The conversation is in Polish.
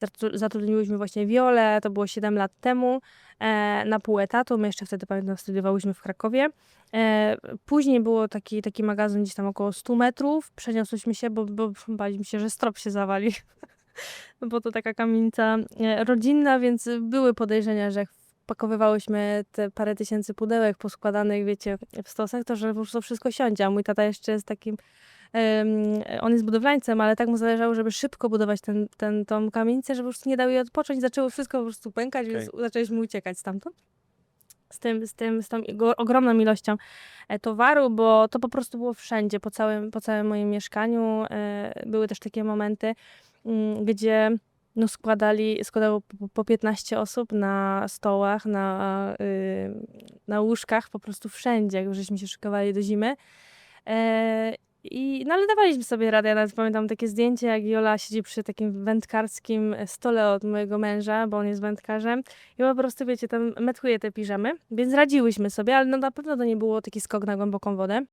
Zatru- Zatrudniłyśmy właśnie Wiolę, to było 7 lat temu, e, na pół etatu. My jeszcze wtedy, pamiętam, studiowałyśmy w Krakowie. E, później było taki, taki magazyn gdzieś tam około 100 metrów. Przeniosłyśmy się, bo, bo baliśmy się, że strop się zawali. No bo to taka kamienica e, rodzinna, więc były podejrzenia, że jak wpakowywałyśmy te parę tysięcy pudełek poskładanych, wiecie, w stosach, to że po prostu wszystko siądzie. A mój tata jeszcze jest takim, on jest budowlańcem, ale tak mu zależało, żeby szybko budować ten, ten, tą kamienicę, żeby po prostu nie dał jej odpocząć. Zaczęło wszystko po prostu pękać, więc zaczęliśmy uciekać stamtąd. Z tym, z tym, z tą ogromną ilością e, towaru, bo to po prostu było wszędzie, po całym, po całym moim mieszkaniu. e, Były też takie momenty, mm, gdzie no składali, składało po, po 15 osób na stołach, na, y, na łóżkach, po prostu wszędzie, jak żeśmy się szykowali do zimy. E, I, no ale dawaliśmy sobie radę. Ja nawet pamiętam takie zdjęcie, jak Jola siedzi przy takim wędkarskim stole od mojego męża, bo on jest wędkarzem. I po prostu, wiecie, tam metkuje te piżamy. Więc radziłyśmy sobie, ale no na pewno to nie było taki skok na głęboką wodę.